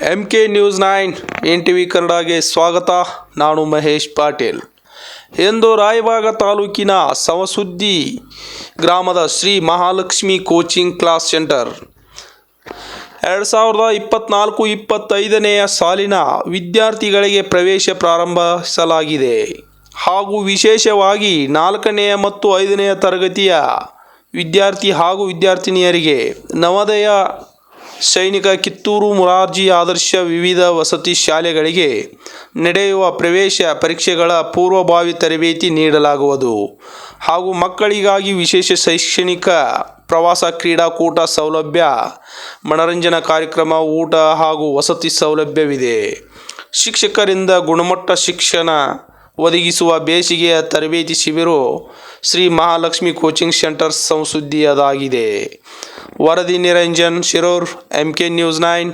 M K news nine N T V ಕನ್ನಡಗೆ ಸ್ವಾಗತ. ನಾನು ಮಹೇಶ್ ಪಾಟೀಲ್. ಎಂದು ರಾಯಬಾಗ ತಾಲೂಕಿನ ಸವಸುದ್ದಿ ಗ್ರಾಮದ Shri Mahalakshmi coaching class centre ಎರಡು ಸಾವಿರದ ಇಪ್ಪತ್ನಾಲ್ಕು, ಇಪ್ಪತ್ತೈದನೆಯ ಸಾಲಿನ ವಿದ್ಯಾರ್ಥಿಗಳಿಗೆ ಪ್ರವೇಶ ಪ್ರಾರಂಭಿಸಲಾಗಿದೆ. ಹಾಗೂ ವಿಶೇಷವಾಗಿ ನಾಲ್ಕನೆಯ ಮತ್ತು ಐದನೆಯ ತರಗತಿಯ ವಿದ್ಯಾರ್ಥಿ ಹಾಗೂ ವಿದ್ಯಾರ್ಥಿನಿಯರಿಗೆ ನವೋದಯ ಸೈನಿಕ ಕಿತ್ತೂರು ಮುರಾರ್ಜಿ ಆದರ್ಶ ವಿವಿಧ ವಸತಿ ಶಾಲೆಗಳಿಗೆ ನಡೆಯುವ ಪ್ರವೇಶ ಪರೀಕ್ಷೆಗಳ ಪೂರ್ವಭಾವಿ ತರಬೇತಿ ನೀಡಲಾಗುವುದು. ಹಾಗೂ ಮಕ್ಕಳಿಗಾಗಿ ವಿಶೇಷ ಶೈಕ್ಷಣಿಕ ಪ್ರವಾಸ ಕ್ರೀಡಾಕೂಟ ಸೌಲಭ್ಯ, ಮನರಂಜನಾ ಕಾರ್ಯಕ್ರಮ, ಊಟ ಹಾಗೂ ವಸತಿ ಸೌಲಭ್ಯವಿದೆ. ಶಿಕ್ಷಕರಿಂದ ಗುಣಮಟ್ಟ ಶಿಕ್ಷಣ ಒದಗಿಸುವ ಬೇಸಿಗೆಯ ತರಬೇತಿ ಶಿಬಿರು ಶ್ರೀ ಮಹಾಲಕ್ಷ್ಮಿ ಕೋಚಿಂಗ್ ಸೆಂಟರ್ ಸಂಸುದ್ದಿಯದಾಗಿದೆ. ವರದಿ Niranjan, Shirur M K news nine.